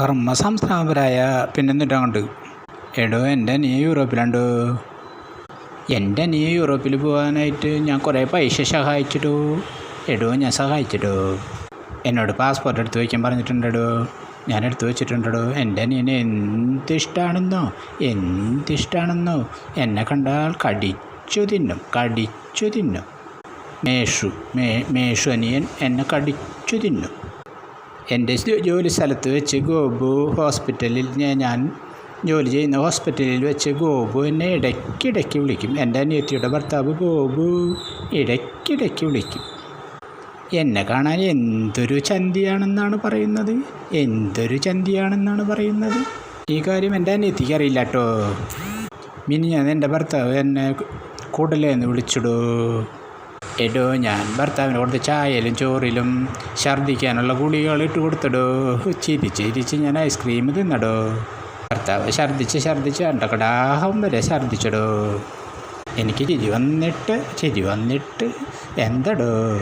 കർമ്മ സംസ്ഥാപരായ പിന്നെന്നിട്ടങ്ങോട്ട് എടോ എന്റെ നീ യൂറോപ്പിലുണ്ടോ? എന്റെ നീ യൂറോപ്പിൽ പോകാനായിട്ട് ഞാൻ കുറേ പൈസ സഹായിച്ചിടോ എടോ ഞാൻ സഹായിച്ചിടോ എന്നോട് പാസ്പോർട്ട് എടുത്ത് വയ്ക്കാൻ പറഞ്ഞിട്ടുണ്ടോ ഞാൻ എടുത്ത് വെച്ചിട്ടുണ്ടോ എന്റെ അനിയന് എന്ത് എന്തിഷ്ടാണെന്നോ? എന്ത് ഇഷ്ടമാണെന്നോ എന്നെ കണ്ടാൽ കടിച്ചു തിന്നും കടിച്ചു തിന്നും. മേഷു മേ മേഷു അനിയൻ എന്നെ കടിച്ചു തിന്നും. എന്റെ ജോലി സ്ഥലത്ത് വെച്ച് ഗോപു ഹോസ്പിറ്റലിൽ ഞാൻ- ഞാൻ ജോലി ചെയ്യുന്ന ഹോസ്പിറ്റലിൽ വെച്ച് ഗോപു എന്നെ ഇടയ്ക്കിടയ്ക്ക് വിളിക്കും. എന്റെ അനിയത്തിയുടെ ഭർത്താവ് ഗോപു ഇടയ്ക്കിടയ്ക്ക് വിളിക്കും. എന്നെ കാണാൻ എന്തൊരു ചന്തിയാണെന്നാണ് പറയുന്നത്? എന്തൊരു ചന്തിയാണെന്നാണ് പറയുന്നത്? ഈ കാര്യം എന്റെ അനിയത്തിക്ക് അറിയില്ല കേട്ടോ. മിനി ഞാൻ എന്റെ ഭർത്താവ് എന്നെ കൂടലേന്ന് വിളിച്ചിടൂ. എടോ ഞാൻ ഭർത്താവിന് കൊടുത്ത ചായയിലും ചോറിലും ഛർദ്ദിക്കാനുള്ള ഗുളികകൾ ഇട്ട് കൊടുത്തിടോ. ചിരിച്ച് ചിരിച്ച് ഞാൻ ഐസ്ക്രീം തിന്നടോ. ഭർത്താവ് ഛർദ്ദിച്ച് ഛർദ്ദിച്ച് അണ്ടക്കടാഹം വരെ ഛർദ്ദിച്ചടോ. എനിക്ക് ചിരി വന്നിട്ട് ചിരി വന്നിട്ട് എന്തടോ.